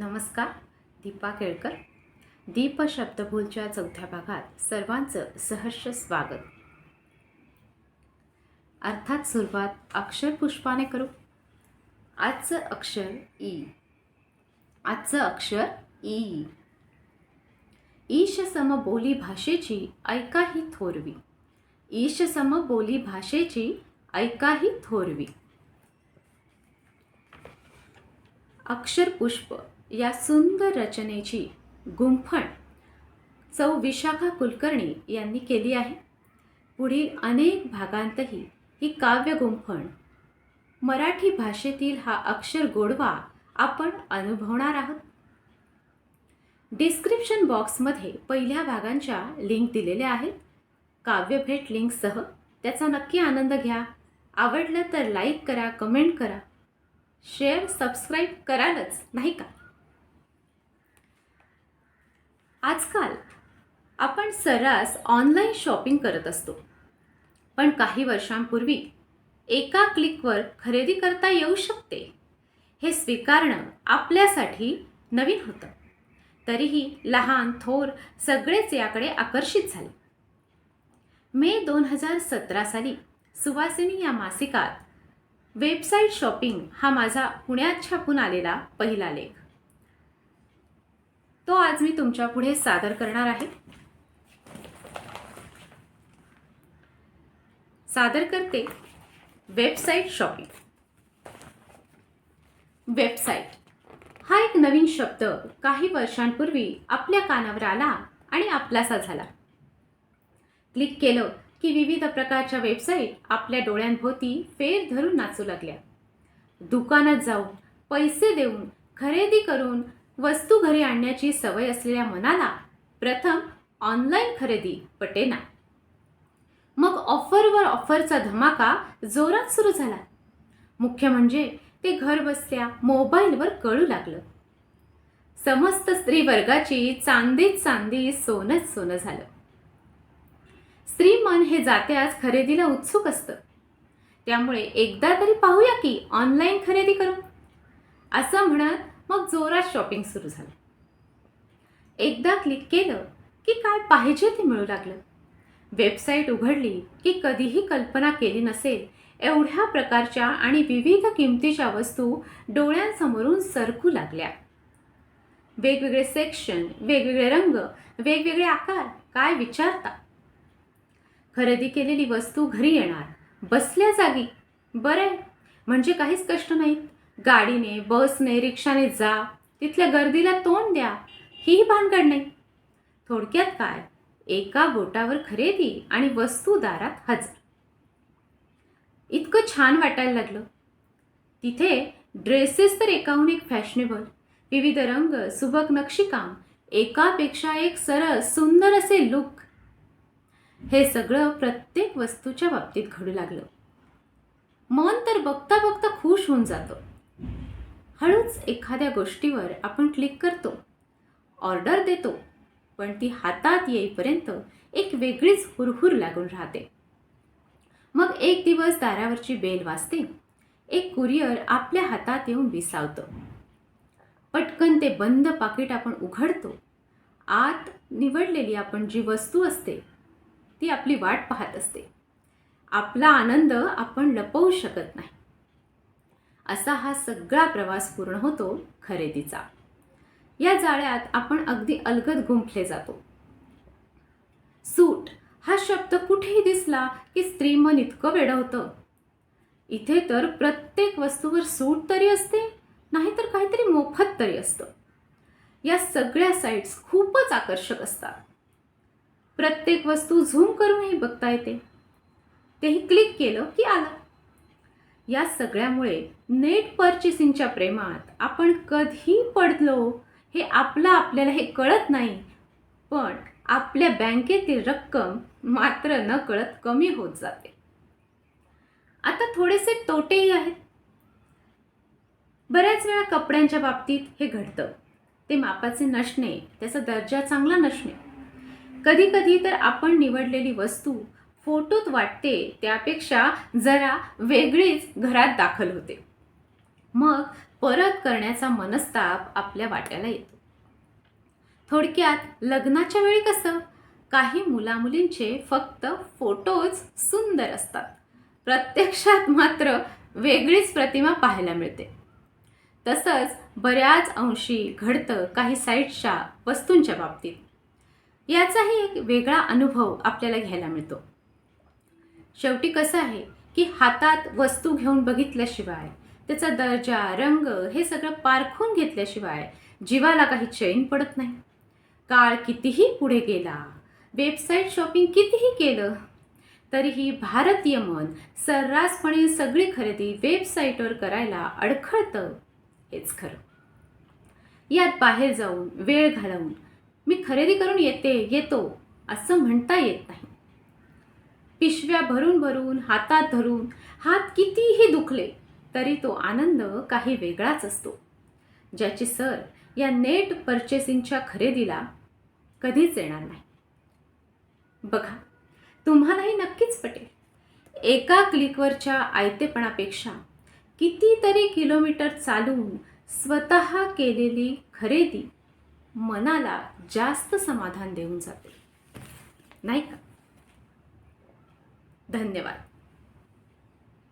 नमस्कार दीपा केळकर. दीप शब्दभूलच्या चौथ्या भागात सर्वांचं सहर्ष स्वागत. अर्थात सुरुवात अक्षर पुष्पाने करू. आजचं अक्षर ई. आजचं अक्षर ई. ईश सम बोली भाषेची ऐका ही थोरवी. ईश सम बोली भाषेची ऐका ही थोरवी अक्षरपुष्प या सुंदर रचनेची गुंफण चौ विशाखा कुलकर्णी यांनी केली आहे. पुढील अनेक भागांतही ही काव्य गुंफण. मराठी भाषेतील हा अक्षर गोडवा आपण अनुभवणार आहोत. डिस्क्रिप्शन बॉक्समध्ये पहिल्या भागांच्या लिंक दिलेल्या आहेत. काव्यभेट लिंकसह त्याचा नक्की आनंद घ्या. आवडलं तर लाईक करा कमेंट करा. शेअर सबस्क्राईब करालच नाही का? आजकाल आपण सर्रास ऑनलाईन शॉपिंग करत असतो. पण काही वर्षांपूर्वी एका क्लिकवर खरेदी करता येऊ शकते. हे स्वीकारणं आपल्यासाठी नवीन होतं. तरीही लहान थोर सगळेच याकडे आकर्षित झाले. मे दोन हजार सतरा साली सुवासिनी या मासिकात वेबसाईट शॉपिंग हा माझा पुण्यात छापून आलेला पहिला लेख. तो आज मी तुमच्यापुढे सादर करणार आहे. सादर करते वेबसाईट शॉपिंग. वेबसाईट हा एक नवीन शब्द काही वर्षांपूर्वी आपल्या कानावर आला आणि आपलासा झाला. क्लिक केलं की विविध प्रकारच्या वेबसाईट आपल्या डोळ्यांभोवती फेर धरून नाचू लागल्या. दुकानात जाऊन पैसे देऊन खरेदी करून वस्तू घरी आणण्याची सवय असलेल्या मनाला प्रथम ऑनलाईन खरेदी पटेना मग ऑफरवर ऑफरचा धमाका जोरात सुरू झाला. मुख्य म्हणजे ते घर बसल्या मोबाईलवर कळू लागलं. समस्त स्त्री वर्गाची चांदीत चांदी सोनच सोनं झालं. स्त्री मन हे जात्याच खरेदीला उत्सुक असतं. त्यामुळे एकदा तरी पाहूया की ऑनलाईन खरेदी करू. असं म्हणत मग जोरात शॉपिंग सुरू झालं. एकदा क्लिक केलं की काय पाहिजे ते मिळू लागलं. वेबसाईट उघडली की कधीही कल्पना केली नसेल एवढ्या प्रकारच्या आणि विविध किमतीच्या वस्तू डोळ्यांसमोरून सरकू लागल्या. वेगवेगळे सेक्शन वेगवेगळे रंग वेगवेगळे आकार काय विचारता? खरेदी केलेली वस्तू घरी येणार बसल्या जागी. बरं म्हणजे काहीच कष्ट नाहीत. गाडीने बसने रिक्षाने जा. तिथल्या गर्दीला तोंड द्या. ही भानगड नाही. थोडक्यात काय? एका बोटावर खरेदी आणि वस्तू दारात हजर. इतकं छान वाटायला लागलं. तिथे ड्रेसेस तर एकाहून एक फॅशनेबल विविध रंग सुबक नक्षीकाम एकापेक्षा एक सरळ सुंदर असे लुक. हे सगळं प्रत्येक वस्तूच्या बाबतीत घडू लागलं. मन तर बघता बघता खुश होऊन जातं. हळूच एखाद्या गोष्टीवर आपण क्लिक करतो. ऑर्डर देतो पण ती हातात येईपर्यंत एक वेगळीच हुरहुर लागून राहते. मग एक दिवस दारावरची बेल वाजते. एक कुरिअर आपल्या हातात येऊन विसावतं. पटकन ते बंद पाकिट आपण उघडतो. आत निवडलेली आपण जी वस्तू असते ती आपली वाट पाहत असते. आपला आनंद आपण लपवू शकत नाही. असा हा सगळा प्रवास पूर्ण होतो खरेदीचा. या जाळ्यात आपण अगदी अलगद गुंफले जातो. सूट हा शब्द कुठेही दिसला की स्त्री मन इतकं वेडं होतं. इथे तर प्रत्येक वस्तूवर सूट तरी असते नाहीतर काहीतरी मोफत तरी असतं. या सगळ्या साईट्स खूपच आकर्षक असतात. प्रत्येक वस्तू झूम करूनही बघता येते. तेही क्लिक केलं की आलं. या सगळ्यामुळे नेट पर्चेसिंगच्या प्रेमात आपण कधी पडलो हे आपलं आपल्याला हे कळत नाही. पण आपल्या बँकेतील रक्कम मात्र न कळत कमी होत जाते. आता थोडेसे तोटेही आहेत. बऱ्याच वेळा कपड्यांच्या बाबतीत हे घडतं. ते मापाचे नसणे त्याचा दर्जा चांगला नसणे. कधी कधी तर आपण निवडलेली वस्तू फोटोत वाटते त्यापेक्षा जरा वेगळीच घरात दाखल होते. मग परत करण्याचा मनस्ताप आपल्या वाट्याला येतो. थोडक्यात लग्नाच्या वेळी कसं? काही मुलामुलींचे फक्त फोटोज सुंदर असतात. प्रत्यक्षात मात्र वेगळीच प्रतिमा पाहायला मिळते. तसंच बऱ्याच अंशी घडतं काही साईट्सच्या वस्तूंच्या बाबतीत. याचाही एक वेगळा अनुभव आपल्याला घ्यायला मिळतो. शेवटी कसं आहे की हातात वस्तू घेऊन बघितल्याशिवाय त्याचा दर्जा रंग हे सगळं पारखून घेतल्याशिवाय जीवाला काही चैन पडत नाही. काळ कितीही पुढे गेला वेबसाईट शॉपिंग कितीही केलं तरीही भारतीय मन सर्रासपणे सगळी खरेदी वेबसाईटवर करायला अडखळतं हेच खरं. यात बाहेर जाऊन वेळ घालवून मी खरेदी करून येते येतो असं म्हणता येत नाही. पिशव्या भरून भरून हातात धरून हात कितीही दुखले तरी तो आनंद काही वेगळाच असतो. ज्याची सर या नेट परचेसिंगच्या खरेदीला कधीच येणार नाही. बघा तुम्हालाही नक्कीच पटेल. एका क्लिकवरच्या आयतेपणापेक्षा कितीतरी किलोमीटर चालून स्वतः केलेली खरेदी मनाला जास्त समाधान देऊन जाते. नाही का? धन्यवाद.